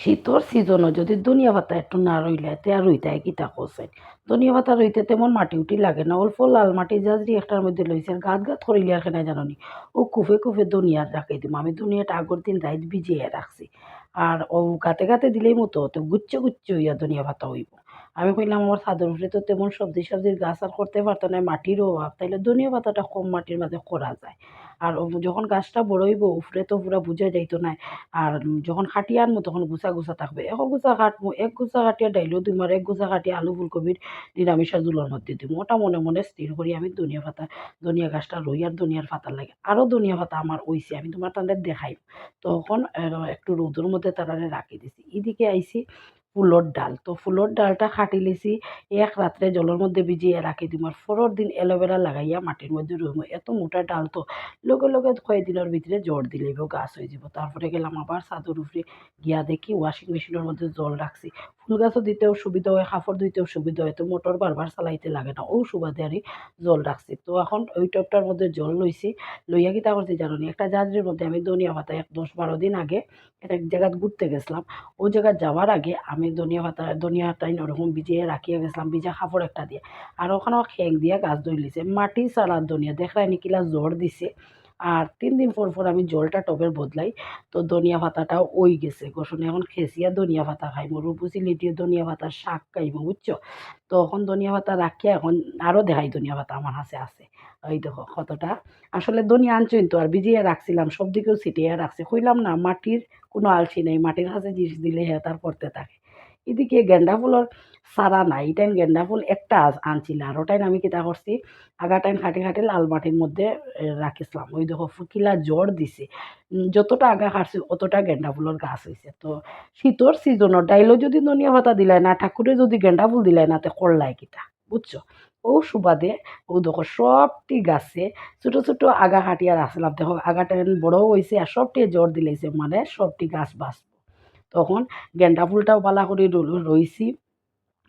শীতর সিজনও যদি ধনিয়া পাতা একটু না রইলে তে আর রইতে কিতা করছেন ধনিয়া পাতা রইতে তেমন মাটি উটি লাগে না। অল্প লাল মাটি জাজরি একটার মধ্যে লইছে গাত গাত করিলে আর কেনা জানি ও কুফে কুফে ধনিয়া রাখাই দিম। আমি দুনিয়াটা আগর দিন রাইত ভিজিয়ে রাখছি আর ও গাতে গাতে দিলেই মতো তো গুচ্ছ গুচ্ছ হইয়া ধনিয়া পাতা হইব। আমি কইলাম আমার ছাদের উপরে তো তেমন সবজি সবজির গাছ আর করতে পারতো না মাটিরও অভাব। তাইলে ধনিয়া পাতাটা কম মাটির মাঝে করা যায়। আর যখন গাছটা বড় হইব উপরে তো পুরা বুঝা যাইতো না। আর যখন খাটিয়ে আনব, তখন গুছা গুছা থাকবে। এক গুছা কাটবো এক গুছা কাটিয়া ডাইলেও দিম আর এক গুছা কাটিয়া আলু ফুলকবির নিরামিষা জুলোর মধ্যে দিম। ওটা মনে মনে স্থির করি আমি ধনিয়া পাতা, ধনিয়া গাছটা রই আর ধনিয়ার পাতা লাগে। আরও ধনিয়া পাতা আমার হইছে, আমি তোমার তাদের দেখাই। তখন একটু রোদের মধ্যে তারারে রাখি দিছি। এদিকে আইছি ফুলর ডাল। তো ফুলর ডালটা খাটি লিছি, এক রাত্রে জলের মধ্যে ভিজিয়ে রাখি দিম আর পরের দিন এলোভেরা লাগাইয়া মাটির মধ্যে রুম এত মোটা ডাল তো লগে লগে কয়েকদিনের ভিতরে জ্বর দিলেই গাছ হয়ে যাব। তারপরে গেলাম আবার ছাদের উপরে গিয়া দেখি ওয়াশিং মেশিনের মধ্যে জল রাখছি ফুল গাছও দিতেও সুবিধা হয় কাপড় ধুইতেও সুবিধা হয়, তো মোটর বারবার চালাইতে লাগে না ও সুবাদে আর জল রাখছি তো এখন ওই টপটার মধ্যে জল লইছি লইয়া কিতা করছি জানো? একটা জাজরির মধ্যে আমি ধনিয়া পাতা এক দশ বারো দিন আগে একটা জায়গায় ঘুরতে গেছিলাম। ওই জায়গায় যাওয়ার আগে আমি ধনিয়া পাতা, ধনিয়া পাতাই ওরকম ভিজিয়ে রাখিয়ে গেছিলাম ভিজা কাপড় একটা দিয়ে। আর ওখানেও খেং দিয়ে গাছ ধরলিছে মাটি ছাড়ার ধনিয়া দেখায় নিকিলা জ্বর দিছে। আর তিন দিন পর পর আমি জলটা টবের বদলাই, তো ধনিয়া পাতাটাও ওই গেছে। গোসনে এখন খেসিয়া ধনিয়া পাতা খাইমো রূপসি লিটিয়ে ধনিয়া পাতার শাক খাইমো বুঝছ তো এখন ধনিয়া পাতা রাখিয়া এখন আরও দেখাই ধনিয়া পাতা আমার কাছে আছে। ওই দেখো, কতটা। আসলে ধনিয়া আনছইন তো আর ভিজিয়ে রাখছিলাম সব দিকেও ছিটিয়ে রাখছি কইলাম না মাটির কোনো আলসি নেই মাটির কাছে জিনিস দিলে হ্যাঁ তার করতে থাকে। এদিকে গেন্দা ফুলের সারা নাই টাইম গেন্দা ফুল একটা আনছিল আর ওটাই আমি কিতা করছি আগা টাইম খাটে খাটি লাল মাটির মধ্যে রাখিছিলাম ওই দেখো, ফুকিলা জ্বর দিছে। যতটা আগা কাটছি অতটা গেন্দা ফুলের গাছ হয়েছে তো শীতর সিজনের ডাইলও যদি ধনিয়া পাতা দিলাই না ঠাকুরে যদি গেন্দা ফুল দিলাই না, তে করলাই কিতা বুঝছ ও সুবাদে ও দেখো, সবটি গাছে ছোট ছোট আগা কাটিয়া রাখছিলাম দেখো আগাটা বড় হয়েছে আর সবটি জ্বর দিলেছে মানে সবটি গাছ বাঁচবো তখন গেন্দা ফুলটাও বালা করে র- রইছি।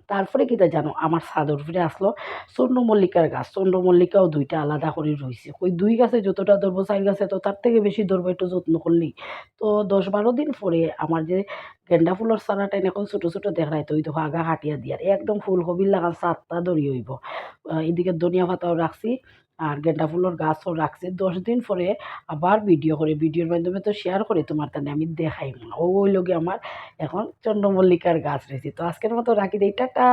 তারপরে কিতা জানো, আমার ছাদের উপরে আসলো চন্দ্রমল্লিকার গাছ। চন্দ্রমল্লিকাও দুইটা আলাদা করে রয়েছে ওই দুই গাছে যতটা ধরবো, চার গাছে তো তার থেকে বেশি ধরবো, একটু যত্ন করলেই। তো দশ বারো দিন পরে আমার যে গেন্দা ফুলের চারাটা এখন ছোটো ছোটো দেখায়, তো ওই দেখো আগা হাটিয়া দিয়ার। একদম ফুলকবির লাগান চারটা ধরি হইব। এদিকে ধনিয়া পাতাও রাখছি। আর গেন্দা ফুলের গাছও রাখছে। দশ দিন পরে আবার ভিডিও করে ভিডিওর মাধ্যমে তো শেয়ার করে তোমার তাহলে আমি দেখাই ও ওই লোকে আমার এখন চন্দ্রমল্লিকার গাছ রয়েছে। তো আজকের মতো রাখি দিই, টাটা!